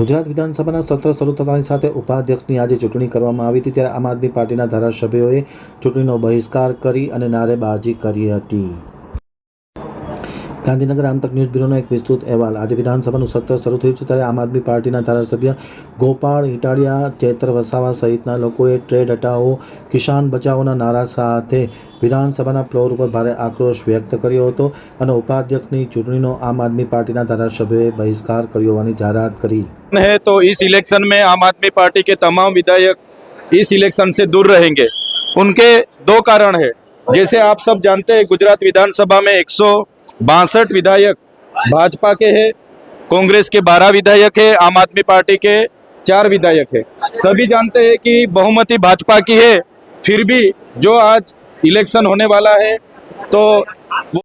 ગુજરાત વિધાનસભાના સત્ર શરૂ થતાની સાથે ઉપાધ્યક્ષની આજે ચૂંટણી કરવામાં આવી હતી ત્યારે આમ આદમી પાર્ટીના ધારાસભ્યોએ ચૂંટણીનો બહિષ્કાર કરી અને નારેબાજી કરી હતી. ગાંધીનગર આમતક ન્યૂઝ બ્યુરોનો એક વિસ્તૃત અહેવાલ આજે વિધાનસભાનું સત્ર શરૂ થયું છે ત્યારે આમ આદમી પાર્ટીના ધારાસભ્ય ગોપાળ ઇટાડિયા ચેતર વસાવા સહિતના લોકોએ ટ્રેડ હટાવો કિસાન બચાવોના નારા સાથે વિધાનસભાના ફ્લોર ઉપર ભારે આક્રોશ વ્યક્ત કર્યો હતો અને ઉપાધ્યક્ષની ચૂંટણીનો આમ આદમી પાર્ટીના ધારાસભ્યોએ બહિષ્કાર કર્યો હોવાની જાહેરાત કરી है तो इस इलेक्शन में आम आदमी पार्टी के तमाम विधायक इस इलेक्शन से दूर रहेंगे उनके दो कारण है जैसे आप सब जानते हैं गुजरात विधानसभा में एक विधायक भाजपा के है, कांग्रेस के 12 विधायक है, आम आदमी पार्टी के चार विधायक है। सभी जानते हैं कि बहुमति भाजपा की है, फिर भी जो आज इलेक्शन होने वाला है तो